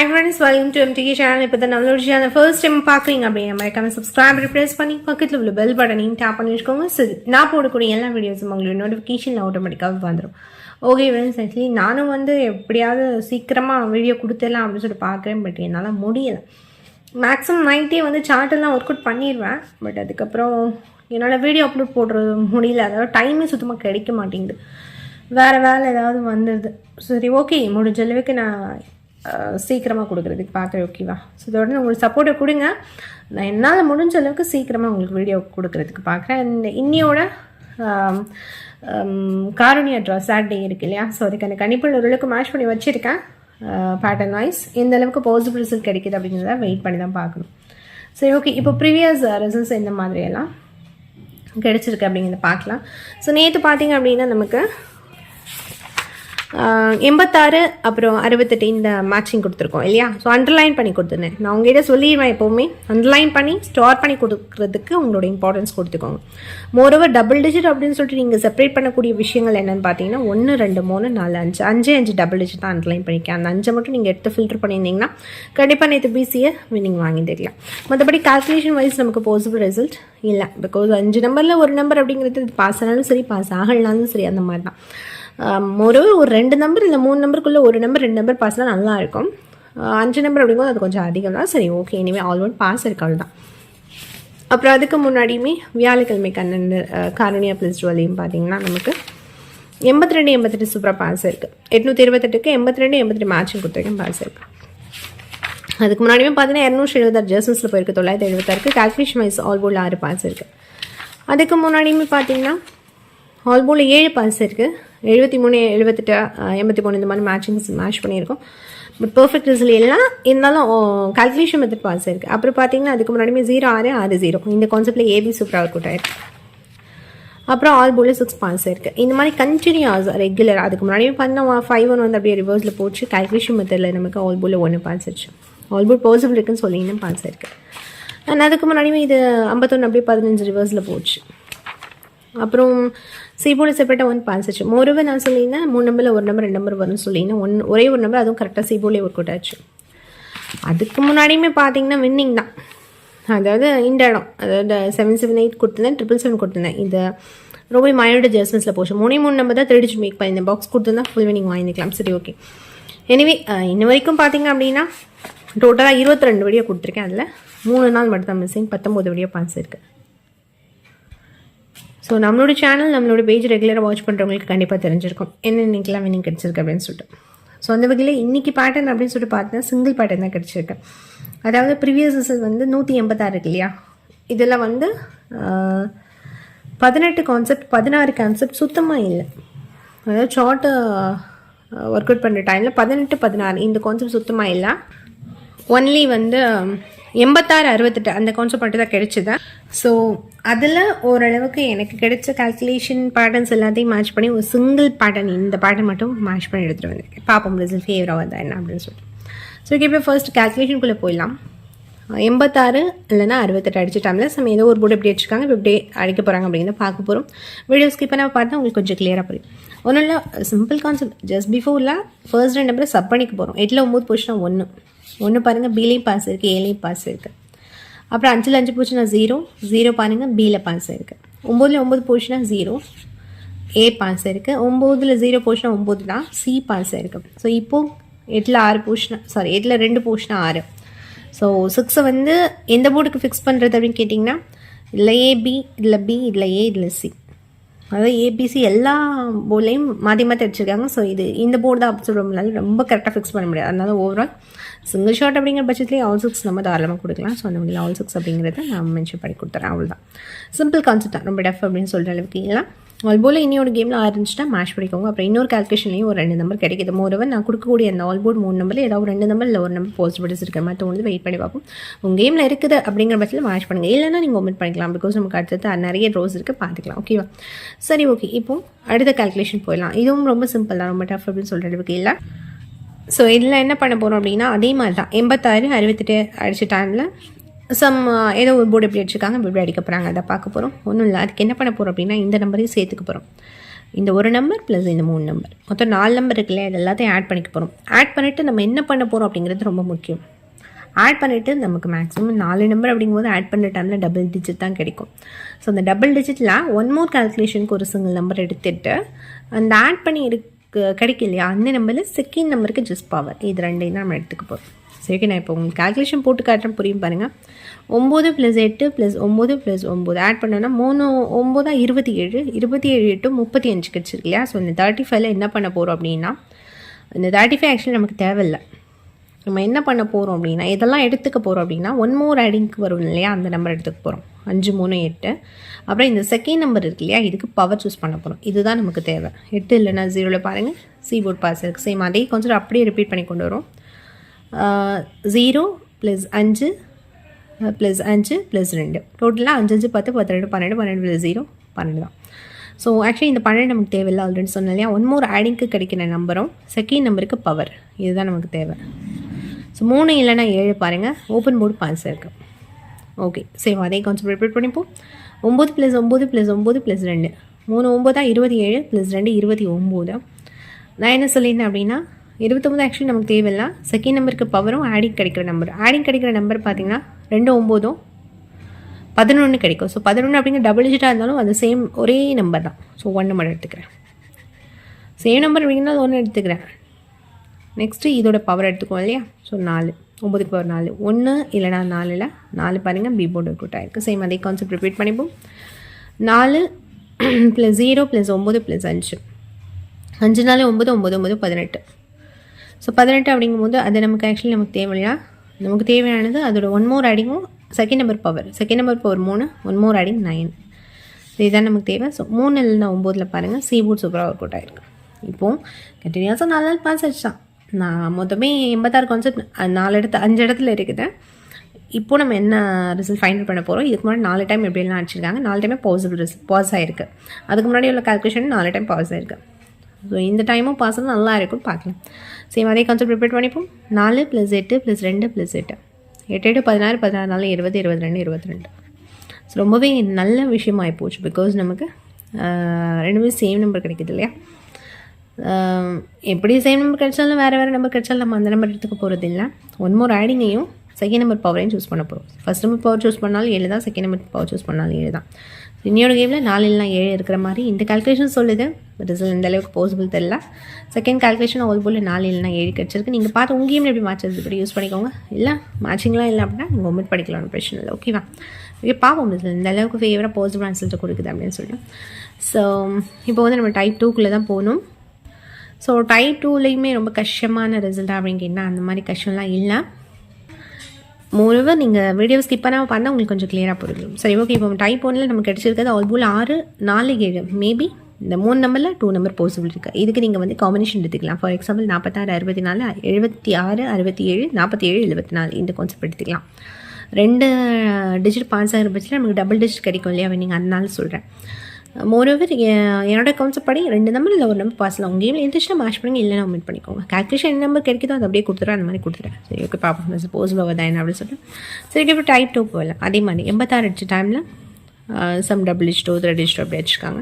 Hi friends welcome to MTK channel இப்போ தான் நம்மளோட சேனல் ஃபர்ஸ்ட் டைம் பார்க்குறீங்க அப்படின்னா மறக்காம சப்ஸ்கிரைப் ப்ரெஸ் பண்ணி பக்கத்தில் உள்ள பெல் பட்டனையும் டேப் பண்ணி வச்சுக்கோங்க. சரி நான் போடக்கூடிய எல்லா வீடியோஸும் உங்களுக்கு நோட்டிஃபிகேஷன் ஆட்டோமேட்டிக்காக வந்துடும் ஓகே ஃப்ரெண்ட்ஸ் ஆக்சுவலி நானும் வந்து எப்படியாவது சீக்கிரமாக வீடியோ கொடுத்துடலாம் அப்படின்னு சொல்லிட்டு பார்க்குறேன் பட் என்னால் முடியலை. மேக்ஸிமம் நைட்டே வந்து சார்ட்டெல்லாம் ஒர்க் அவுட் பண்ணிடுவேன் பட் அதுக்கப்புறம் என்னால் வீடியோ அப்லோட் போடுறது முடியல. அதாவது டைமே சுத்தமாக கிடைக்க மாட்டேங்குது. வேறு வேலை ஏதாவது வந்துடுது சரி ஓகே முடிஞ்ச அளவுக்கு நான் சீக்கிரமாக கொடுக்குறதுக்கு பார்க்குறேன் ஓகேவா ஸோ இதோட உங்களுக்கு சப்போர்ட்டை கொடுங்க. நான் என்னால் முடிஞ்ச அளவுக்கு சீக்கிரமாக உங்களுக்கு வீடியோ கொடுக்குறதுக்கு பார்க்குறேன். அண்ட் இன்னியோட காரணியா ட்ரா சாட்டர்டே இருக்கு இல்லையா? ஸோ அதுக்கு அந்த கணிப்பில் ஓரளவுக்கு மேட்ச் பண்ணி வச்சுருக்கேன். பேட்டர்ன் வைஸ் எந்த அளவுக்கு பாசிபிள் ரிசல்ட் கிடைக்குது அப்படிங்கிறத வெயிட் பண்ணி தான் பார்க்கணும். சரி ஓகே இப்போ ப்ரீவியஸ் ரிசல்ட்ஸ் எந்த மாதிரியெல்லாம் கிடைச்சிருக்கு அப்படிங்கிறத பார்க்கலாம். ஸோ நேற்று பார்த்தீங்க அப்படின்னா நமக்கு எண்பத்தாறு அப்புறம் அறுபத்தெட்டு இந்த மேட்சிங் கொடுத்துருக்கோம் இல்லையா? ஸோ அண்டர்லைன் பண்ணி கொடுத்துருந்தேன். நான் உங்ககிட்ட சொல்லிடுவேன் எப்போவுமே. அண்டர்லைன் பண்ணி ஸ்டார் பண்ணி கொடுக்குறதுக்கு உங்களோட இம்பார்ட்டன்ஸ் கொடுத்துக்கோங்க. மோரோவர் டபுள் டிஜிட் அப்படின்னு சொல்லிட்டு நீங்கள் செப்பரேட் பண்ணக்கூடிய விஷயங்கள் என்னென்னு பார்த்தீங்கன்னா ஒன்று ரெண்டு மூணு நாலு அஞ்சு. அஞ்சு அஞ்சு டபுள் டிஜிட் தான் அண்டர்லைன் பண்ணிக்கேன் அந்த அஞ்சை மட்டும் நீங்கள் எடுத்து ஃபில்டர் பண்ணியிருந்தீங்கன்னா கண்டிப்பாக நேற்று பிசியை வின்னிங் வாங்கி தெரியலாம் மற்றபடி கால்குலேஷன் வைஸ் நமக்கு பாசிபிள் ரிசல்ட் இல்லை. பிகாஸ் அஞ்சு நம்பரில் ஒரு நம்பர் அப்படிங்கிறது பாஸ் ஆனாலும் சரி பாஸ் ஆகலனாலும் சரி அந்த மாதிரி தான் ஒரு ஒரு ரெண்டு நம்பர் இல்லை மூணு நம்பருக்குள்ளே ஒரு நம்பர் ரெண்டு நம்பர் பாஸ்னால் நல்லா இருக்கும். அஞ்சு நம்பர் அப்படிங்கும்போது அது கொஞ்சம் அதிகம் தான். சரி ஓகே இனிமேல் ஆல் ஒன் பாஸ் இருக்காள் தான் அப்புறம் அதுக்கு முன்னாடியுமே வியாழக்கிழமை கண்ணன் காரணியா ப்ளஸ் டுவெல்லையும் பார்த்தீங்கன்னா நமக்கு எண்பத்தி ரெண்டு எண்பத்தெட்டு சூப்பராக பாஸ் இருக்குது எட்நூற்றி இருபத்தெட்டுக்கு எண்பத்தி ரெண்டு எண்பத்தெட்டு மேட்சிங் கொடுத்துருக்கேன் பாஸ் இருக்குது அதுக்கு முன்னாடியுமே பார்த்தீங்கன்னா இரநூற்றி எழுபத்தாறு ஜெர்சன்ஸில் போயிருக்கு தொள்ளாயிரத்தி எழுபத்தாறுக்கு. கால்குலேஷன் வைஸ் ஆல் போல் ஆறு பாஸ் இருக்குது அதுக்கு முன்னாடியுமே பார்த்தீங்கன்னா ஆல் போல் ஏழு பாஸ் இருக்குது எழுபத்தி மூணு எழுபத்தெட்டு எண்பத்தி மூணு இந்த மாதிரி மேட்சிங்ஸ் மேட்ச் பண்ணியிருக்கோம். பட் பர்ஃபெக்ட் ரிசல்ட் எல்லாம் இருந்தாலும் கால்குலேஷன் மெத்தட் பாஸ் இருக்குது அப்புறம் பார்த்தீங்கன்னா அதுக்கு முன்னாடியுமே ஜீரோ ஆறு ஆறு ஜீரோ இந்த கான்செப்டில் ஏபி சூப்பராக ஒர்க் இருக்குது அப்புறம் ஆல் போல சிக்ஸ் பான்ஸ் இருக்குது இந்த மாதிரி கண்டினியூஸ் ரெகுலர் அதுக்கு முன்னாடியே பார்த்தா ஃபைவ் ஒன் வந்து அப்படியே ரிவர்ஸில் போச்சு. கால்குலேஷன் மெத்தடில் நமக்கு ஆல் போல ஒன்று பாஸ் ஆச்சு ஆல் போல் பாசிபிள் இருக்குன்னு சொல்லிங்கன்னா பாஸ் இருக்குது அண்ட் அதுக்கு முன்னாடியுமே இது ஐம்பத்தொன்று அப்படியே பதினஞ்சு ரிவர்ஸில் போச்சு. அப்புறம் சிபோர்டு செப்பரேட்டாக ஒன் பாஸ் ஆச்சு மோரோவர் நான் சொல்லியிருந்தேன் மூணு நம்பரில் ஒரு நம்பர் ரெண்டு நம்பர் வரும்னு சொல்லியிருந்தேன் ஒன் ஒரே ஒரு நம்பர் அதுவும் கரெக்டாக சிபோர்ட்லேயே ஒர்க் அவுட் ஆச்சு. அதுக்கு முன்னாடியுமே பார்த்தீங்கன்னா வின்னிங் தான். அதாவது இந்த இடம் அதாவது செவன் செவன் எயிட் கொடுத்துருந்தேன் ட்ரிபிள் செவன் கொடுத்துருந்தேன். இந்த ரொம்ப மைனோட ஜெர்சன்ஸில் போச்சு. மூணே மூணு நம்பர் தான் திருடிச்சு மேக் பண்ணி இந்த பாக்ஸ் கொடுத்துருந்தா ஃபுல் வினிங் வாங்கிக்கலாம். சரி ஓகே எனிவே இன்ன வரைக்கும் பார்த்தீங்க அப்படின்னா டோட்டலாக இருபத்தி ரெண்டு வீடியோ கொடுத்துருக்கேன் அதில். மூணு நாள் மட்டும் தான் மிஸ்ஸிங் பத்தொம்போது வீடியோ பான்ஸ் இருக்குது ஸோ நம்மளோட சேனல் நம்மளோட பேஜ் ரெகுலராக வாட்ச் பண்ணுறவங்களுக்கு கண்டிப்பாக தெரிஞ்சிருக்கும். என்ன இன்னைக்கெல்லாம் வினிங் கிடச்சிருக்கு அப்படின்னு சொல்லிட்டு. ஸோ அந்த வகையில் இன்றைக்கி பேட்டர்ன் அப்படின்னு சொல்லிட்டு பார்த்தீங்கன்னா சிங்கிள் பேட்டர்ன் தான் கிடச்சிருக்கு. அதாவது ப்ரீவியஸ் ரிசல்ட் வந்து நூற்றி எண்பத்தாறு இருக்கு இல்லையா? இதில் வந்து பதினெட்டு கான்செப்ட் பதினாறு கான்செப்ட் சுத்தமாக இல்லை. அதாவது ஷார்ட்டு ஒர்க் அவுட் பண்ணுற டைமில் பதினெட்டு பதினாறு இந்த கான்செப்ட் சுத்தமாக இல்லை. ஒன்லி வந்து எண்பத்தாறு அறுபத்தெட்டு அந்த கான்செப்ட் மட்டும் தான் கிடைச்சிது? ஸோ அதில் ஓரளவுக்கு எனக்கு கிடைச்ச கால்குலேஷன் பேட்டர்ன்ஸ் எல்லாத்தையும் மேட்ச் பண்ணி ஒரு சிங்கிள் பேட்டர்ன் இந்த பேட்டர்ன் மட்டும் மேட்ச் பண்ணி எடுத்துகிட்டு வந்திருக்கேன். பார்ப்போம் ரிசல்ட் ஃபேவராக வந்தா என்ன அப்படின்னு சொல்லிட்டு. ஸோ இப்போ ஃபர்ஸ்ட் கால்குலேஷனுக்குள்ளே போயிடலாம். எண்பத்தாறு இல்லைனா அறுபத்தெட்டு அடிச்சிட்டாங்களே சம் ஏதோ ஒரு போர்டு எப்படி அடிச்சிருக்காங்க இப்போ இப்படி அடிக்க போகிறாங்க அப்படிங்கிறத பார்க்க போகிறோம் வீடியோ ஸ்கிப் பண்ண பார்த்தா உங்களுக்கு கொஞ்சம் கிளியராக புரியும். ஒன்றும் இல்லை சிம்பிள் கான்செப்ட் ஜஸ்ட் பிஃபோரில் ஃபர்ஸ்ட் ரெண்டு நம்பரை சப் பண்ணிக்க போகிறோம் எட்டில் ஒம்பது போச்சுன்னா ஒன்று ஒன்று பாருங்கள் பிலேயும் பாஸ் இருக்குது ஏலையும் பாஸ் இருக்குது அப்புறம் அஞ்சில் அஞ்சு போச்சுன்னா ஜீரோ ஜீரோ பாருங்கள் பியில் பாஸ் இருக்குது ஒம்போதில் ஒம்பது போச்சுன்னா ஜீரோ ஏ பாஸ் இருக்குது ஒம்போதில் ஜீரோ போச்சுன்னா ஒம்பது தான் சி பாஸ் இருக்குது ஸோ இப்போது எட்டில் ஆறு போச்சுன்னா சாரி எட்டில் ரெண்டு போச்சுன்னா ஆறு. ஸோ சிக்ஸை வந்து எந்த போர்டுக்கு ஃபிக்ஸ் பண்ணுறது அப்படின்னு கேட்டிங்கன்னா இல்லை ஏபி இல்லை பி இல்லை ஏ இல்லை சி அதாவது ஏபிசி எல்லா போர்ட்லேயும் மாற்றி மாற்றி அடிச்சிருக்காங்க ஸோ இது இந்த போர்டு தான் அப்படி சொல்கிறோம்னால ரொம்ப கரெக்டாக ஃபிக்ஸ் பண்ண முடியாது. அதனால ஓவரால் சிங்கிள் ஷாட் அப்படிங்கிற பட்சத்துலேயே ஆல் சிக்ஸ் நம்ம தாராளமாக கொடுக்கலாம். ஸோ அந்த மாதிரி ஆல் சிக்ஸ் அப்படிங்கிறத நான் மென்ஷன் பண்ணி கொடுத்துறேன். அவ்வளோதான் சிம்பிள் கான்செப்ட் தான். ரொம்ப டஃப் அப்படின்னு சொல்கிற அளவுக்கு இல்லை. ஆல் போல் இன்னொரு கேமில் ஆரம்பிச்சுட்டா மேட்ச் பண்ணிக்கோங்க. அப்புறம் இன்னொரு கால்குலேஷன்லையும் ஒரு ரெண்டு நம்பர் கிடைக்குது. மோரவர் நான் கொடுக்கக்கூடிய அந்த ஆல் போர்ட் மூணு நம்பரில் ஏதாவது ரெண்டு நம்பர் இல்லை ஒரு நம்பர் பாசிபிலிட்டிஸ் இருக்கிற மாதிரி தோணுது. வெயிட் பண்ணி பார்ப்போம். உங்கள் கேமில் இருக்குது அப்படிங்கிற பட்சத்தில் மேட்ச் பண்ணுங்கள் இல்லைன்னா நீங்கள் ஒமிட் பண்ணிக்கலாம். பிகாஸ் நமக்கு அடுத்தது நிறைய ரோஸ் இருக்குது பார்த்துக்கலாம். ஓகேவா சரி ஓகே இப்போ அடுத்த கால்குலேஷன் போயிடலாம். இதுவும் ரொம்ப சிம்பிள் தான். ரொம்ப டஃப் அப்படின்னு சொல்கிற அளவுக்கு இல்லை. ஸோ இதில் என்ன பண்ண போகிறோம் அப்படின்னா அதே மாதிரி தான் எண்பத்தாறு அறுபத்தெட்டு அடிச்ச டைமில் சம் ஏதோ ஒரு போர்டு எப்படி அடிச்சிருக்காங்க இப்படி அடிக்க போகிறாங்க அதை பார்க்க போகிறோம் ஒன்றும் இல்லை. அதுக்கு என்ன பண்ண போகிறோம் அப்படின்னா இந்த நம்பரையும் சேர்த்துக்க போகிறோம் இந்த ஒரு நம்பர் ப்ளஸ் இந்த மூணு நம்பர் மொத்தம் நாலு நம்பர் இருக்குல்ல இது எல்லாத்தையும் ஆட் பண்ணிக்க போகிறோம் ஆட் பண்ணிவிட்டு நம்ம என்ன பண்ண போகிறோம் அப்படிங்கிறது ரொம்ப முக்கியம். ஆட் பண்ணிவிட்டு நமக்கு மேக்ஸிமம் நாலு நம்பர் அப்படிங்கும்போது ஆட் பண்ணுற டைமில் டபுள் டிஜிட் தான் கிடைக்கும். ஸோ அந்த டபுள் டிஜிட்டில் ஒன் மோர் கால்குலேஷனுக்கு ஒரு சிங்கிள் நம்பர் எடுத்துட்டு அந்த ஆட் பண்ணி இருக்கு கிடைக்கும் இல்லையா அந்த நம்பரில் செகண்ட் நம்பருக்கு ஜஸ்ட் பவர் இது ரெண்டையும் தான் நம்ம எடுத்துக்க போகிறோம் சரி நான் இப்போ உங்களுக்கு கால்குலேஷன் போட்டு காட்டுறேன். புரியும் பாருங்கள் ஒம்பது ப்ளஸ் எட்டு ப்ளஸ் ஒம்பது ப்ளஸ் ஒம்பது. ஆட் பண்ணோன்னா மூணு ஒம்போதா இருபத்தி ஏழு இருபத்தி ஏழு எட்டு முப்பத்தி அஞ்சு கிடச்சிருக்கு இல்லையா? ஸோ இந்த தேர்ட்டி ஃபைவ்ல என்ன பண்ண போகிறோம் அப்படின்னா இந்த தேர்ட்டி ஃபைவ் ஆக்சுவலி நமக்கு தேவையில்லை. நம்ம என்ன பண்ண போகிறோம் அப்படின்னா இதெல்லாம் எடுத்துக்க போகிறோம் அப்படின்னா ஒன் மோர் அடிங்க்கு வரும் இல்லையா? அந்த நம்பர் எடுத்துக்க போகிறோம் அஞ்சு மூணு எட்டு. அப்புறம் இந்த செகண்ட் நம்பர் இருக்கு இல்லையா? இதுக்கு பவர் சூஸ் பண்ண போகிறோம் இதுதான் நமக்கு தேவை. எட்டு இல்லைன்னா ஜீரோவில் பாருங்கள் சீபோர்ட் பாஸ் இருக்குது சேம் அதே கொஞ்சம் அப்படியே ரிப்பீட் பண்ணி கொண்டு வரும். ஜீரோ ப்ளஸ் அஞ்சு ப்ளஸ் அஞ்சு ப்ளஸ் ரெண்டு. டோட்டலாக அஞ்சு அஞ்சு பத்து பத்து ரெண்டு பன்னெண்டு பன்னெண்டு ப்ளஸ் ஜீரோ பன்னெண்டு தான். ஸோ ஆக்சுவலி இந்த பன்னெண்டு நமக்கு தேவையில்லை ஆல்ரெடி சொன்னேன் இல்லையா? ஒன் மோர் ஆடிங்க்கு கிடைக்கிற நம்பரும் செகண்ட் நம்பருக்கு பவர் இதுதான் நமக்கு தேவை. ஸோ மூணு இல்லைன்னா ஏழு பாருங்கள் ஓப்பன் போர்டு பான்ஸ் இருக்குது ஓகே சேம் அதே கான்செப்ட் ரிப்பீட் பண்ணிப்போம். ஒம்பது ப்ளஸ் ஒம்பது ப்ளஸ் ஒம்பது ப்ளஸ் ரெண்டு. மூணு ஒம்பதா இருபத்தி ஏழு ப்ளஸ் ரெண்டு இருபத்தி ஒம்பது. நான் என்ன சொல்லியிருந்தேன் அப்படின்னா இருபத்தொம்பது ஆக்சுவலி நமக்கு தேவையில்லை. செகண்ட் நம்பருக்கு பவரும் ஆடிங் கிடைக்கிற நம்பர் ஆடிங் கிடைக்கிற நம்பர் பார்த்தீங்கன்னா ரெண்டு ஒம்போதும் பதினொன்று கிடைக்கும். ஸோ பதினொன்று அப்படிங்கிற டபுள் டிஜிட்டாக இருந்தாலும் அது சேம் ஒரே நம்பர் தான். ஸோ ஒன்று நம்பர் எடுத்துக்கிறேன். சேம் நம்பர் அப்படிங்கிறது அது ஒன்று எடுத்துக்கிறேன். நெக்ஸ்ட்டு இதோட பவர் எடுத்துக்கோம் இல்லையா? ஸோ நாலு. ஒம்பதுக்கு பவர் நாலு. ஒன்று இல்லைனா நாலில். நாலு பாருங்கள் பி போர்டு ஒர்க் அவுட் சேம் அதே கான்செப்ட் ரிப்பீட் பண்ணிப்போம். நாலு ப்ளஸ் ஜீரோ ப்ளஸ் ஒம்பது ப்ளஸ் அஞ்சு. அஞ்சு நாலு ஒம்பது ஒம்பது ஒம்பது பதினெட்டு. ஸோ பதினெட்டு அப்படிங்கும்போது அது நமக்கு ஆக்சுவலி நமக்கு தேவையா நமக்கு தேவையானது அதோட one more ஆடிங்கும் second number power second number power மூணு ஒன் மோர் ஆடிங் நைன் இதுதான் நமக்கு தேவை. ஸோ மூணு இல்லைனா ஒம்போதில் பாருங்கள் சீபோர்ட் சூப்பராக ஒர்க் அவுட் ஆயிருக்கு. இப்போது கண்டினியூஸாக நாலு நாள் பாஸ் ஆச்சு தான் நான் மொத்தமே எண்பத்தாறு கான்செப்ட் நாலு இடத்து அஞ்சு இடத்துல இருக்குது. இப்போ நம்ம என்ன ரிசல்ட் ஃபைனல் பண்ண போகிறோம் இதுக்கு முன்னாடி நாலு டைம் எப்படிலாம் அடிச்சிருக்காங்க? நாலு டைமே பாசிபிள் ரிசல்ட் பாஸ் ஆகிருக்கு அதுக்கு முன்னாடி உள்ள கால்குலேஷன் நாலு டைம் பாஸ் ஆகிருக்கு ஸோ இந்த டைமும் பாஸ் நல்லா இருக்கும் பார்க்கலாம். சேம் அதே கான்செப்ட் ரிப்பீட் பண்ணிப்போம். நாலு ப்ளஸ் எட்டு ப்ளஸ் ரெண்டு ப்ளஸ் எட்டு. எட்டு எட்டு பதினாறு பதினாறு நாலு இருபது இருபது ரெண்டு இருபத்தி ரெண்டு ஸோ ரொம்பவே நல்ல விஷயமாகி போச்சு. பிகாஸ் நமக்கு ரெண்டுமே சேம் நம்பர் கிடைக்குது இல்லையா? எப்படி சேம் நம்பர் கிடைச்சாலும் வேறு வேறு நம்பர் கிடைச்சாலும் நம்ம அந்த நம்பர் எடுத்துக்க போகிறது இல்லை. ஒன் மோர் ஆடிங்கையும் செகண்ட் நம்பர் பவரையும் சூஸ் பண்ண போகிறோம் ஃபஸ்ட் நம்பர் பவர் சூஸ் பண்ணாலும் ஏழு தான் செகண்ட் நம்பர் பவர் சூஸ் பண்ணாலும் ஏழு தான். இன்னையோட கேமில் நாலு இல்லைனா ஏழு இருக்கிற மாதிரி இந்த கால்குலேஷன் சொல்லுது. ரிசல்ட் இந்த அளவுக்கு பாசிபிள் தெரில செகண்ட் கால்குலேஷன் ஆல் போல் நாலு இல்லைனா ஏழு கிடச்சிருக்கு. நீங்கள் பார்த்து உங்கள் கேமில் எப்படி மேட்ச் இப்படி யூஸ் பண்ணிக்கோங்க. இல்லை மேட்சிங்லாம் இல்லை அப்படின்னா நீங்கள் ஒமிட் படிக்கலாம் பிரச்சனை இல்லை. ஓகேவா ஓகே பார்ப்போம் ரிசல்ட் இந்த அளவுக்கு ஃபேவராக பாசிட்டிவ் ரிசல்ட்டை கொடுக்குது அப்படின்னு சொல்லிட்டு. ஸோ இப்போ வந்து நம்ம டைப் டூக்குள்ளே தான் போகணும். ஸோ டைப் டூலேயுமே ரொம்ப கஷ்டமான ரிசல்ட் அப்படின்னு கேட்டால் அந்த மாதிரி கஷ்டம்லாம் இல்லை. மோரோவர் நீங்கள் வீடியோ ஸ்கிப் பண்ணாமல் பார்த்தா உங்களுக்கு கொஞ்சம் கிளியராக புரியும். சரி ஓகே இப்போ டைப் ஒன்றில் நமக்கு கிடச்சிருக்கிறது ஆல்போல் ஆறு நாலு ஏழு. மேபி இந்த மூணு நம்பரில் டூ நம்பர் பாசிபிள் இருக்குது இதுக்கு நீங்கள் வந்து காம்பினேஷன் எடுத்துக்கலாம். ஃபார் எக்ஸாம்பிள் நாற்பத்தாறு அறுபத்தி நாலு எழுபத்தி ஆறு அறுபத்தி ஏழு நாற்பத்தி ஏழு எழுபத்தி நாலு இந்த கான்செப்ட் எடுத்துக்கலாம். ரெண்டு uh, டிஜிட் பாஸ் ஆகிற பட்சத்தில் நமக்கு டபுள் டிஜிட் கிடைக்கும் இல்லையா? நீங்கள் அதனால சொல்கிறேன் மோரோவர் என்னோட கான்செப்ட் படி ரெண்டு நம்பர் இல்லை ஒரு நம்பர் பாஸ்லாம் உங்கள் கேமில் எந்திரிச்சுனா மேட்ச் பண்ணுங்க இல்லைனா மீட் பண்ணிக்கோங்க. கால்குலேஷன் என்ன நம்பர் கிடைக்குதோ அதை அப்படியே கொடுத்துறேன் அந்த மாதிரி கொடுத்துறேன் சரி ஓகே பாப்போம். சப்போஸ் வருதா என்ன அப்படின்னு சொல்லிட்டு. சரி இப்போ டைப் டூ போகலாம் அதே மாதிரி எண்பத்தாறு அடிச்ச டைமில் சம் டபுள் இஷ்டோ த்ரெட் இஷ்டோ அப்படி அடிச்சிருக்காங்க.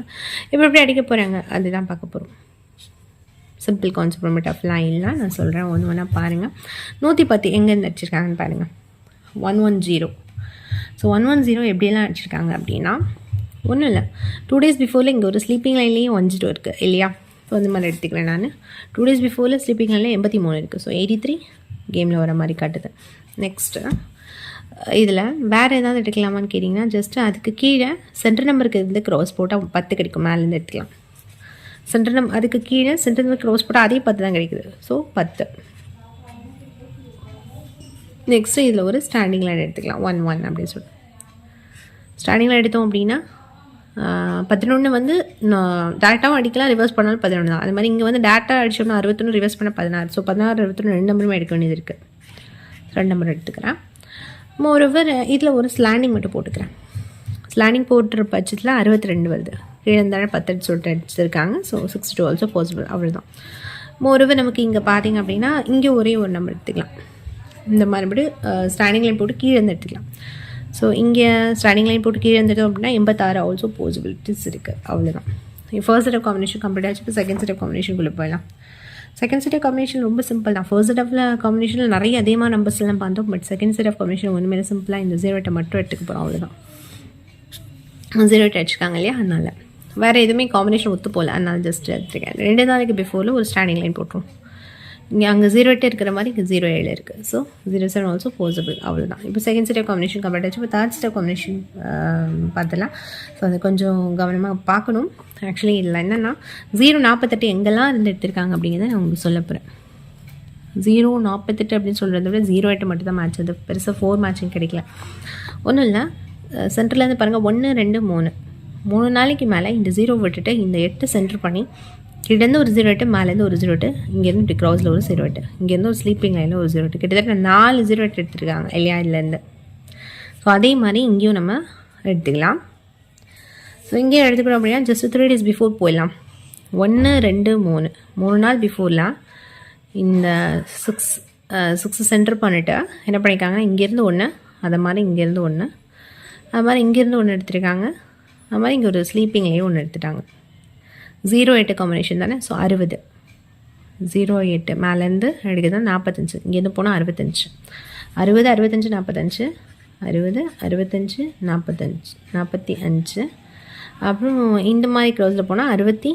இப்போ எப்படி அடிக்க போகிறாங்க அதுதான் பார்க்க போகிறோம் சிம்பிள் கான்செப்ட் ரொம்ப டஃப்லாம் இல்லை நான் சொல்கிறேன் ஒன்று ஒன்றா பாருங்கள் நூற்றி பத்து எங்கேருந்து அடிச்சிருக்காங்கன்னு பாருங்கள் one one zero so one one zero எப்படியெல்லாம் அடிச்சிருக்காங்க அப்படின்னா ஒன்றும் இல்லை. டூ டேஸ் பிஃபோரில் இங்கே ஒரு ஸ்லீப்பிங் லைன்லேயும் ஒன் இருக்குது இல்லையா? ஸோ அந்த மாதிரி எடுத்துக்கிறேன் நான். டூ டேஸ் பிஃபோரில் ஸ்லீப்பிங் லைனில் எண்பத்தி மூணு இருக்குது ஸோ எயிட்டி த்ரீ கேமில் வர மாதிரி காட்டுது. நெக்ஸ்ட்டு இதில் வேறு ஏதாவது எடுக்கலாமான்னு கேட்டிங்கன்னா ஜஸ்ட்டு அதுக்கு கீழே சென்டர் நம்பருக்கு இருந்து க்ராஸ் போட்டால் பத்து கிடைக்கும். மேலேருந்து எடுத்துக்கலாம். சென்டர் நம் அதுக்கு கீழே சென்டர் நம்பர் க்ராஸ் போட்டால் அதே பத்து தான் கிடைக்குது. ஸோ பத்து. நெக்ஸ்ட்டு இதில் ஒரு ஸ்டாண்டிங் லைன் எடுத்துக்கலாம். ஒன் ஒன் அப்படின்னு சொல்லிட்டு. ஸ்டாண்டிங் லைன் எடுத்தோம் அப்படின்னா பதினொன்று வந்து டேரெக்டாகவும் அடிக்கலாம் ரிவர்ஸ் பண்ணாலும் பதினொன்று தான். அது மாதிரி இங்கே வந்து டேட்டா அடிச்சோம்னா அறுபத்தொன்று ரிவர்ஸ் பண்ண பதினாறு. ஸோ பதினாறு அறுபத்தொன்று ரெண்டு நம்பருமே எடுக்க வேண்டியது இருக்குது ரெண்டு நம்பர் எடுத்துக்கிறேன். மோரோவர் இதில் ஒரு ஸ்லாண்டிங் மட்டும் போட்டுக்கிறேன். ஸ்லாண்டிங் போட்டுற பட்சத்தில் அறுபத்தி ரெண்டு வருது. கீழே இருந்தாலும் பத்து சொல்லிட்டு அடிச்சிருக்காங்க so six two also possible அவ்வளோதான் மோரோவர் நமக்கு இங்கே பார்த்தீங்க அப்படின்னா இங்கே ஒரே ஒரு நம்பர் எடுத்துக்கலாம். இந்த மறுபடியும் ஸ்டாண்டிங் லைன் போட்டு கீழே இருந்து எடுத்துக்கலாம். ஸோ இங்கே ஸ்டாண்டிங் லைன் போட்டு கீழே இருந்துட்டோம் அப்படின்னா எண்பத்தாறு ஆல்சோ பாசிபிலிட்டிஸ் இருக்குது அவ்வளோதான் first set of combination complete ஆச்சு இப்போ செகண்ட் செட் ஆஃப் காம்பினேஷனுக்குள்ளே போயிடலாம். செகண்ட் செட் ஆஃப் காம்பினேஷன் ரொம்ப சிம்பிள் தான். ஃபர்ஸ்ட் செட் ஆஃப் காம்பினேஷனில் நிறைய அதிகமாக நம்பர்ஸ்லாம் பார்த்தோம். But second set of combination ஒன்றுமே சிம்பிளாக இந்த ஜீரோட்டை மட்டும் எடுத்துக்க போகிறோம் அவ்வளோதான் ஜீரோ எயிட் அடிச்சுக்காங்க இல்லையா? அதனால். வேறு எதுவுமே காம்பினேஷன் ஒத்து போகல. அதனால் ஜஸ்ட் எடுத்துருக்கேன். ரெண்டு நாளைக்கு பிஃபோரில் ஒரு ஸ்டாண்டிங் லைன் போட்டுரும் இங்கே அங்கே ஜீரோ எட்டு இருக்கிற மாதிரி இங்கே ஜீரோ ஏழு இருக்குது so zero seven also possible அவ்வளோதான் இப்போ செகண்ட் ஸ்டெப் காம்பினேஷன் கம்ப்ளீட் ஆச்சு இப்போ தேர்ட் ஸ்டெப் காம்பினேஷன் பார்த்தலாம் ஸோ அது கொஞ்சம் கவனமாக பார்க்கணும். ஆக்சுவலி இதில் என்னென்னா ஜீரோ நாற்பத்தெட்டு எங்கெல்லாம் இருந்து எடுத்திருக்காங்க அப்படிங்கிறத நான் உங்களுக்கு சொல்ல போகிறேன் ஜீரோ நாற்பத்தெட்டு அப்படின்னு சொல்கிறத விட ஜீரோ எட்டு மட்டும் தான் மேட்ச் அது பெருசாக ஃபோர் மேட்சிங் கிடைக்கல. ஒன்றும் இல்லை. சென்டர்லேருந்து பாருங்கள் ஒன்று ரெண்டு மூணு. மூணு நாளைக்கு மேலே இந்த ஜீரோ விட்டுட்டு இந்த எட்டு சென்டர் பண்ணி கிட்டேருந்து ஒரு ஜீரோ எட்டு மேலேருந்து ஒரு ஜீரோ எட்டு இங்கேருந்து இப்படி க்ராஸில் ஒரு ஜீரோ எட்டு இங்கேருந்து ஒரு ஸ்லீப்பிங் லைனில் ஒரு ஜீரோ எட்டு கிட்டத்தட்ட நாலு ஜீரோ எட்டு எடுத்துருக்காங்க இல்லையா இதுலேருந்து. ஸோ அதே மாதிரி இங்கேயும் நம்ம எடுத்துக்கலாம். ஸோ இங்கேயும் எடுத்துக்கிறோம் அப்படின்னா ஜஸ்ட் த்ரீ டேஸ் பிஃபோர் போயிடலாம். ஒன்று ரெண்டு மூணு. மூணு நாள் பிஃபோர்லாம் இந்த சிக்ஸ் சிக்ஸ் சென்டர் பண்ணிவிட்டு என்ன பண்ணியிருக்காங்க? இங்கேருந்து ஒன்று அதை மாதிரி இங்கேருந்து ஒன்று அது மாதிரி இங்கேருந்து ஒன்று எடுத்துருக்காங்க. அது மாதிரி இங்கே ஒரு ஸ்லீப்பிங்லேயும் ஒன்று எடுத்துட்டாங்க. ஜீரோ எட்டு காம்பினேஷன் தானே? ஸோ அறுபது. ஜீரோ எட்டு மேலேருந்து எடுக்குது நாற்பத்தஞ்சு இங்கேருந்து போனால் அறுபத்தஞ்சு. அறுபது அறுபத்தஞ்சு நாற்பத்தஞ்சு அறுபது அறுபத்தஞ்சு நாற்பத்தஞ்சு நாற்பத்தி அஞ்சு. அப்புறம் இந்த மாதிரி க்ளோஸில் போனால் அறுபத்தி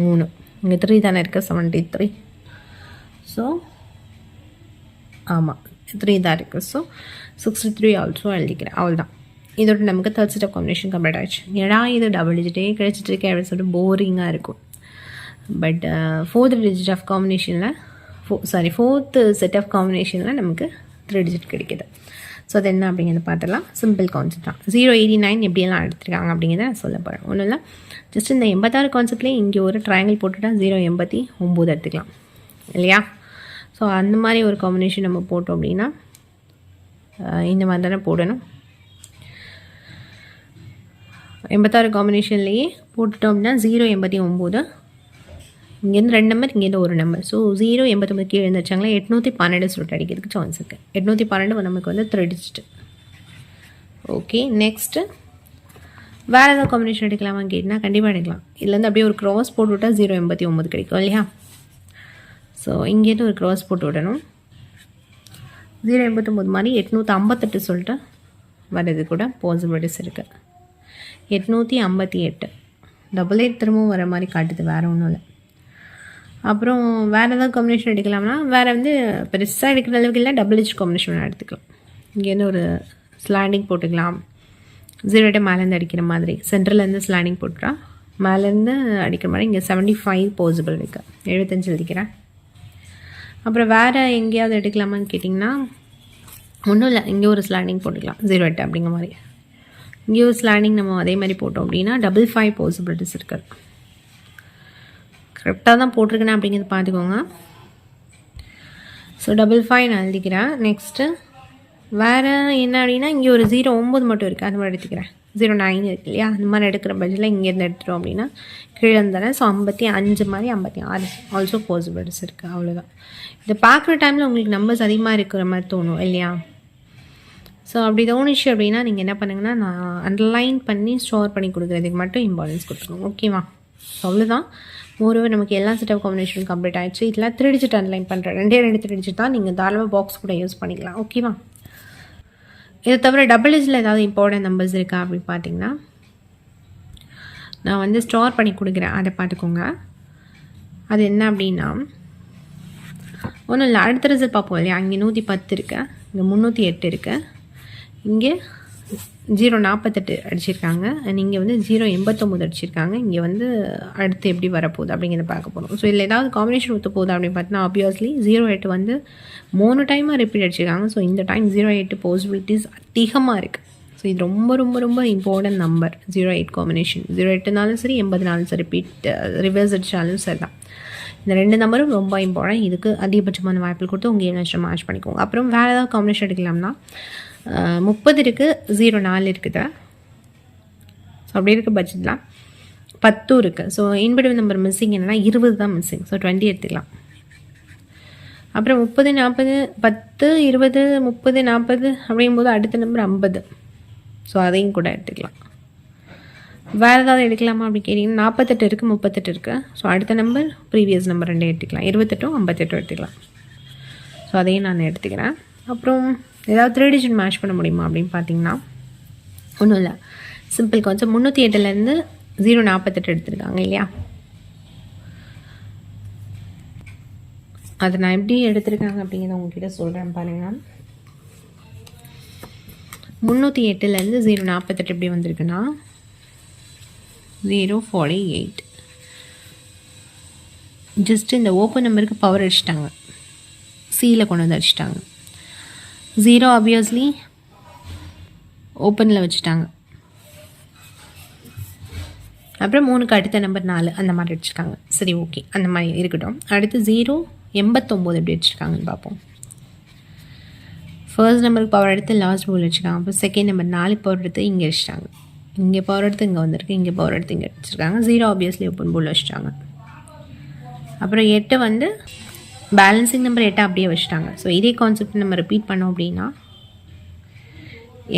மூணு. இங்கே த்ரீ தானே இருக்குது செவன்ட்டி த்ரீ ஸோ ஆமாம் த்ரீ தான் இருக்குது ஸோ சிக்ஸ்டி த்ரீ ஆல்சோ எழுதிக்கிறேன். அவ்வளோதான் இதோட நமக்கு third set of combination complete ஆகிடுச்சு ஏடா இது டபுள் டிஜிட்டே கிடைச்சிட்டு இருக்கேன் அப்படின்னு சொல்லிட்டு போரிங்காக இருக்கும் பட் ஃபோர்த் டிஜிட் ஆஃப் காம்பினேஷனில் ஃபோ சாரி ஃபோர்த்து செட் ஆஃப் காம்பினேஷனில் நமக்கு த்ரீ டிஜிட் கிடைக்கிது ஸோ அது என்ன அப்படிங்கிறத பார்த்துலாம் சிம்பிள் கான்செப்ட் தான் ஜீரோ எயிட்டி நைன் எப்படியெல்லாம் எடுத்துருக்காங்க அப்படிங்கிறத நான் சொல்ல போகிறேன் ஒன்றும் இல்லை ஜஸ்ட் இந்த எண்பத்தாறு கான்செப்ட்லேயே இங்கே ஒரு ட்ரையாங்கிள் போட்டுட்டா ஜீரோ எண்பத்தி ஒம்பது எடுத்துக்கலாம் இல்லையா ஸோ அந்த மாதிரி ஒரு காம்பினேஷன் நம்ம போட்டோம் அப்படின்னா இந்த மாதிரி தானே போடணும் எண்பத்தாறு காம்பினேஷன்லேயே போட்டுட்டோம் அப்படின்னா ஜீரோ எண்பத்தி ஒம்பது. இங்கேருந்து ரெண்டு நம்பர் இங்கேருந்து ஒரு நம்பர் ஸோ ஜீரோ எண்பத்தொம்பது கீழே இருந்துச்சாங்களா எட்நூற்றி பன்னெண்டு சொல்லிட்டு அடிக்கிறதுக்கு சான்ஸ் இருக்குது எட்நூற்றி பன்னெண்டு நமக்கு வந்து த்ரெடிச்சிட்டு ஓகே நெக்ஸ்ட்டு வேறு ஏதாவது காம்பினேஷன் எடுக்கலாமா கேட்டால் கண்டிப்பாக எடுக்கலாம். இதுலேருந்து அப்படியே ஒரு க்ராஸ் போட்டு விட்டால் ஜீரோ எண்பத்தி ஒம்பது கிடைக்கும் இல்லையா? ஸோ இங்கேருந்து ஒரு க்ராஸ் போட்டு விடணும். ஜீரோ எண்பத்தொம்பது மாதிரி எட்நூற்றி ஐம்பத்தெட்டு சொல்லிட்டு வர்றது கூட பாசிபிலிட்டிஸ் இருக்குது எட்நூற்றி ஐம்பத்தி எட்டு. டபுள் எயிட் திரும்பவும் வர மாதிரி காட்டுது வேறு ஒன்றும் இல்லை. அப்புறம் வேறு ஏதாவது காம்பினேஷன் எடுக்கலாம்னா வேறு வந்து பெருசாக எடுக்கிற அளவுக்கு இல்லை டபுள் ஹெச் காம்பினேஷன் எடுத்துக்கலாம். இங்கேருந்து ஒரு ஸ்லாண்டிங் போட்டுக்கலாம். ஜீரோ எட்டு மேலேருந்து அடிக்கிற மாதிரி. சென்ட்ரலேருந்து ஸ்லாண்டிங் போட்டுறா. மேலேருந்து அடிக்கிற மாதிரி. இங்கே செவன்ட்டி ஃபைவ் பாசிபிள் இருக்குது எழுபத்தஞ்சு எழுதிக்கிறேன் அப்புறம் வேறு எங்கேயாவது எடுக்கலாமான்னு கேட்டிங்கன்னா ஒன்றும் இல்லை. இங்கே ஒரு ஸ்லாண்டிங் போட்டுக்கலாம். ஜீரோ எட்டு அப்படிங்கிற மாதிரி. இங்கே ஒரு நம்ம அதே மாதிரி போட்டோம் அப்படின்னா டபுள் ஃபைவ் பாசிபிலிட்டிஸ் இருக்குது கரெக்டாக தான் போட்டிருக்கேன் அப்படிங்கிறது பார்த்துக்கோங்க. ஸோ டபுள் ஃபைவ் நான் எழுதிக்கிறேன். நெக்ஸ்ட்டு வேறு என்ன அப்படின்னா இங்கே ஒரு ஜீரோ ஒம்பது மட்டும் இருக்குது அது மாதிரி எடுத்துக்கிறேன். ஜீரோ நைன் இருக்கு இல்லையா? அந்த மாதிரி எடுக்கிற பட்ஜெட்டில் இங்கேருந்து எடுத்துட்டோம் அப்படின்னா கீழே இருந்தாலும் ஸோ ஐம்பத்தி அஞ்சு மாதிரி ஐம்பத்தி ஆறு. ஆல்சோ பாசிபிலிட்டிஸ் இருக்குது அவ்வளோதான் இதை பார்க்குற டைமில் உங்களுக்கு நம்பர்ஸ் அதிகமாக இருக்கிற மாதிரி தோணும் இல்லையா? ஸோ அப்படி தோணுச்சு அப்படின்னா நீங்கள் என்ன பண்ணுங்கன்னா நான் அண்டர்லைன் பண்ணி ஸ்டோர் பண்ணி கொடுக்குறதுக்கு மட்டும் இம்பார்ட்டன்ஸ் கொடுத்துருக்கோம் ஓகேவா ஸோ அவ்வளோதான் மோரோவர் நமக்கு எல்லா செட் ஆஃப் காம்பினேஷனும் கம்ப்ளீட் ஆகிடுச்சு இதெல்லாம் த்ரீ டிஜிட் பண்ணுறேன் ரெண்டே ரெண்டு த்ரீ டிஜிட் தான் நீங்கள் தாராளமாக பாக்ஸ் கூட யூஸ் பண்ணிக்கலாம். ஓகேவா இதை தவிர டபுள் இஜில் ஏதாவது இம்பார்ட்டன்ட் நம்பர்ஸ் இருக்கா அப்படின்னு பார்த்தீங்கன்னா நான் வந்து ஸ்டோர் பண்ணி கொடுக்குறேன். அதை பார்த்துக்கோங்க. அது என்ன அப்படின்னா ஒன்றும் இல்லை அடுத்த ரிசல்ட் பார்ப்போம் இல்லையா? அங்கே நூற்றி பத்து இருக்கு. இங்கே முந்நூற்றி எட்டு இருக்குது இங்கே ஜீரோ நாற்பத்தெட்டு அடிச்சிருக்காங்க. அண்ட் இங்கே வந்து ஜீரோ எண்பத்தொம்போது அடிச்சிருக்காங்க. இங்கே வந்து அடுத்து எப்படி வரப்போகுது அப்படிங்கிறத பார்க்க போகிறோம் ஸோ இதில் ஏதாவது காம்பினேஷன் ஒத்து போகுது அப்படின்னு பார்த்தீங்கன்னா ஆப்வியஸ்லி ஜீரோ எட்டு வந்து மூணு டைமாக ரிப்பீட் அடிச்சிருக்காங்க. ஸோ இந்த டைம் ஜீரோ எட்டு பாசிபிலிட்டிஸ் அதிகமாக இருக்குது ஸோ இது ரொம்ப ரொம்ப ரொம்ப important number zero eight combination zero எட்டுனாலும் சரி எண்பதுனாலும் சரி ரிப்பீட் ரிவர்ஸ் uh, அடித்தாலும் சரி தான் இந்த ரெண்டு நம்பரும் ரொம்ப இம்பார்ட்டன்ட் இதுக்கு அதிகபட்சமான வாய்ப்பு கொடுத்து உங்கள் ஏழு மேட்ச் பண்ணிக்கோங்க. அப்புறம் வேறு ஏதாவது காம்பினேஷன் எடுக்கலாம்னா முப்பது இருக்குது ஜீரோ நாலு இருக்குது? ஸோ அப்படி இருக்க பட்ஜெட்லாம் பத்தும் இருக்குது ஸோ இன்பிடிவ் நம்பர் மிஸ்ஸிங் என்னென்னா இருபது தான் மிஸ்ஸிங் ஸோ டுவெண்ட்டி எடுத்துக்கலாம். அப்புறம் முப்பது நாற்பது பத்து இருபது முப்பது நாற்பது அப்படிங்கும்போது அடுத்த நம்பர் ஐம்பது. ஸோ அதையும் கூட எடுத்துக்கலாம். வேறு ஏதாவது எடுக்கலாமா அப்படின்னு கேட்டிங்கன்னா நாற்பத்தெட்டு இருக்குது முப்பத்தெட்டு இருக்குது ஸோ அடுத்த நம்பர் ப்ரீவியஸ் நம்பர் ரெண்டே எடுத்துக்கலாம். இருபத்தெட்டும் ஐம்பத்தெட்டும் எடுத்துக்கலாம். ஸோ அதையும் நான் எடுத்துக்கிறேன். அப்புறம் ஏதாவது த்ரீ டிஜிட் மேட்ச் பண்ண முடியுமா அப்படின்னு பார்த்தீங்கன்னா ஒன்றும் இல்லை. சிம்பிள் கொஞ்சம் முந்நூற்றி எட்டுலேருந்து ஜீரோ நாற்பத்தெட்டு எடுத்திருக்காங்க இல்லையா? அதை நான் எப்படி எடுத்திருக்காங்க அப்படிங்கிறத உங்ககிட்ட சொல்கிறேன் பாருங்கள் முந்நூற்றி எட்டுலேருந்து ஜீரோ நாற்பத்தெட்டு எப்படி வந்திருக்குன்னா ஜீரோ ஃபார்ட்டி எயிட் ஜஸ்ட் இந்த ஓப்பன் நம்பருக்கு பவர் அடிச்சிட்டாங்க. சியில் கொண்டு வந்து அடிச்சிட்டாங்க. ஜீரோ ஆப்வியஸ்லி ஓப்பனில் வச்சுட்டாங்க. அப்புறம் மூணுக்கு அடுத்த நம்பர் நாலு அந்த மாதிரி வச்சுருக்காங்க. சரி ஓகே அந்த மாதிரி இருக்கட்டும். அடுத்து ஜீரோ எண்பத்தொம்போது எப்படி வச்சுருக்காங்கன்னு பார்ப்போம். ஃபர்ஸ்ட் நம்பருக்கு பவர் எடுத்து லாஸ்ட் போல் வச்சுருக்காங்க. அப்புறம் செகண்ட் நம்பர் நாலு பவர் எடுத்து இங்கே வச்சுட்டாங்க. இங்கே பவர் எடுத்து இங்கே வந்திருக்கு. இங்கே பவர் எடுத்து இங்கே வச்சுருக்காங்க. ஜீரோ ஆப்வியஸ்லி ஓப்பன் பவுல் வச்சுட்டாங்க. அப்புறம் எட்டு வந்து பேலன்சிங் நம்பர் எட்டை அப்படியே வச்சுட்டாங்க. ஸோ இதே கான்செப்ட் நம்ம ரிப்பீட் பண்ணோம் அப்படின்னா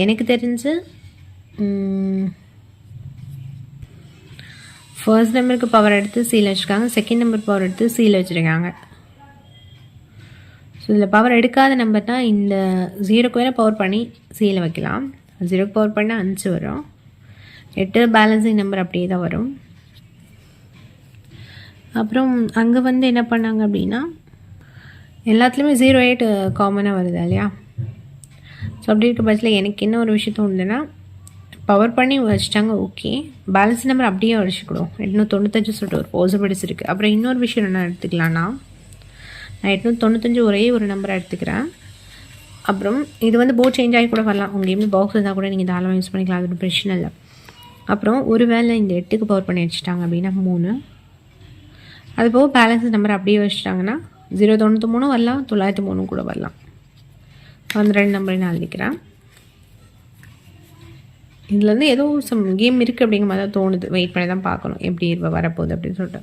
எனக்கு தெரிஞ்சு ஃபர்ஸ்ட் நம்பருக்கு பவர் எடுத்து சீல் வச்சுருக்காங்க. செகண்ட் நம்பர் பவர் எடுத்து சீல் வச்சுருக்காங்க. ஸோ இதில் பவர் எடுக்காத நம்பர்னா இந்த ஜீரோக்கு வேறு பவர் பண்ணி சீலை வைக்கலாம். ஜீரோக்கு பவர் பண்ணால் அஞ்சு வரும். எட்டு பேலன்சிங் நம்பர் அப்படியே தான் வரும். அப்புறம் அங்கே வந்து என்ன பண்ணாங்க அப்படின்னா எல்லாத்துலேயுமே ஜீரோ எயிட் காமனாக uh, வருது இல்லையா? ஸோ அப்படி இருக்க பட்சத்தில் எனக்கு என்ன ஒரு விஷயம் தோணுதுன்னா பவர் பண்ணி வச்சிட்டாங்க ஓகே பேலன்ஸ் நம்பர் அப்படியே வச்சுக்கிடும் எட்நூற்றி தொண்ணூத்தஞ்சு சொல்லிட்டு ஒரு பாசிபிலிட்டிஸ் இருக்குது அப்புறம் இன்னொரு விஷயம் என்ன எடுத்துக்கலான்னா நான் எட்நூற்றி தொண்ணூத்தஞ்சு ஒரே ஒரு நம்பரை எடுத்துக்கிறேன். அப்புறம் இது வந்து போட் சேஞ்ச் ஆகி கூட வரலாம். உங்கள் எப்படி பாக்ஸ் இருந்தால் கூட நீங்கள் தாராளமாக யூஸ் பண்ணிக்கலாம். அது பிரச்சனை இல்லை. அப்புறம் ஒரு வேளை இந்த எட்டுக்கு பவர் பண்ணி வச்சுட்டாங்க அப்படின்னா மூணு. அது போக பேலன்ஸ் நம்பர் அப்படியே வச்சுட்டாங்கன்னா ஜீரோ தொண்ணூற்றி மூணு வரலாம் தொள்ளாயிரத்தி மூணு கூட வரலாம். பன்னிரெண்டு நம்பரை நான் எழுதிக்கிறேன் இதுலேருந்து ஏதோ சம் கேம் இருக்குது அப்படிங்கிற மாதிரி தான் தோணுது. வெயிட் பண்ணி தான் பார்க்கணும். எப்படி இப்போ வரப்போகுது அப்படின்னு சொல்லிட்டு.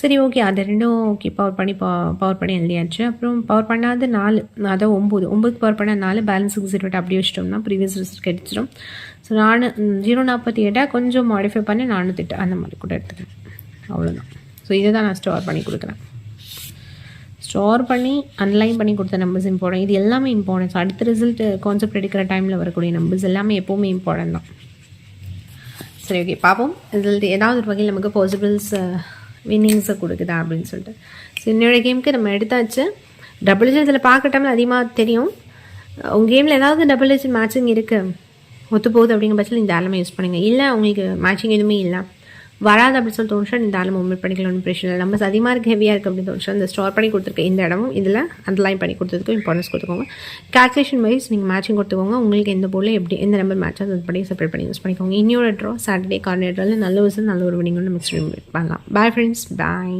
சரி ஓகே அதை ரெண்டும் ஓகே பவர் பண்ணி பவர் பண்ணி எழுதியாச்சு அப்புறம் பவர் பண்ணாத நாலு அதான் ஒம்பது. ஒம்பதுக்கு பவர் பண்ண நாலு பேலன்ஸுக்கு ஜீரோ அப்படியே வச்சிட்டோம்னா ப்ரீவியஸ் ரிசல்ட் கிடச்சிடும். ஸோ நான் ஜீரோ நாற்பத்தி எட்டை கொஞ்சம் மாடிஃபை பண்ணி நானூற்றி அந்த மாதிரி கூட எடுத்துக்கிறேன். அவ்வளோதான் ஸோ இதை தான் நான் ஸ்டோர் பண்ணி கொடுக்குறேன். ஸ்டோர் பண்ணி அன்லைன் பண்ணி கொடுத்த நம்பர்ஸ் இம்பார்ட்டன் இது எல்லாமே இம்பார்ட்டன்ஸ் அடுத்த ரிசல்ட் கான்செப்ட் எடுக்கிற டைமில் வரக்கூடிய நம்பர்ஸ் எல்லாமே எப்போவுமே இம்பார்ட்டன்ட் தான். சரி ஓகே பார்ப்போம். ரிசல்ட் ஏதாவது ஒரு வகையில் நமக்கு பாசிபிள்ஸ் வின்னிங்ஸை கொடுக்குதா அப்படின்னு சொல்லிட்டு. ஸோ என்னோட கேமுக்கு நம்ம எடுத்தாச்சு. டபுள் இதில் பார்க்குற டைமில் அதிகமாக தெரியும். உங்கள் கேமில் ஏதாவது டபுள் டிஜிட் மேட்சிங் இருக்குது ஒத்து போகுது அப்படிங்கிற பட்சத்தில் இந்த ஆலமே யூஸ் பண்ணுங்கள் இல்லை உங்களுக்கு மேட்சிங் எதுவுமே இல்லை. வராது அப்படின்னு சொல்லி தோணுச்சா இந்த ஆலம் மூவ்மெண்ட் பண்ணிக்கலாம் ஒன்றும் பிரச்சனை இல்லை. நம்ம அதிகமாக இருக்குது ஹெவியாக இருக்குது அப்படின்னு தோணுச்சா அந்த ஸ்டோர் பண்ணி கொடுத்துருக்க இந்த இடமும் இதில் அண்டர்லைன் பண்ணி கொடுத்ததுக்கு இம்பார்ட்டன்ஸ் கொடுத்துக்கோங்க. கால்குலேஷன் வைஸ் நீங்கள் மேட்சிங் கொடுத்துக்கோங்க. உங்களுக்கு எந்த போல எப்படி எந்த நம்பர் மேட்ச் அது படி செப்பரேட் பண்ணி யூஸ் பண்ணிக்கோங்க. இன்னொரு ட்ரா சாட்டர்டே கார்டினேட்டரில் நல்ல விஷயம் நல்ல ஒரு வினிங் மிக்ஸ் பண்ணலாம். Bye friends bye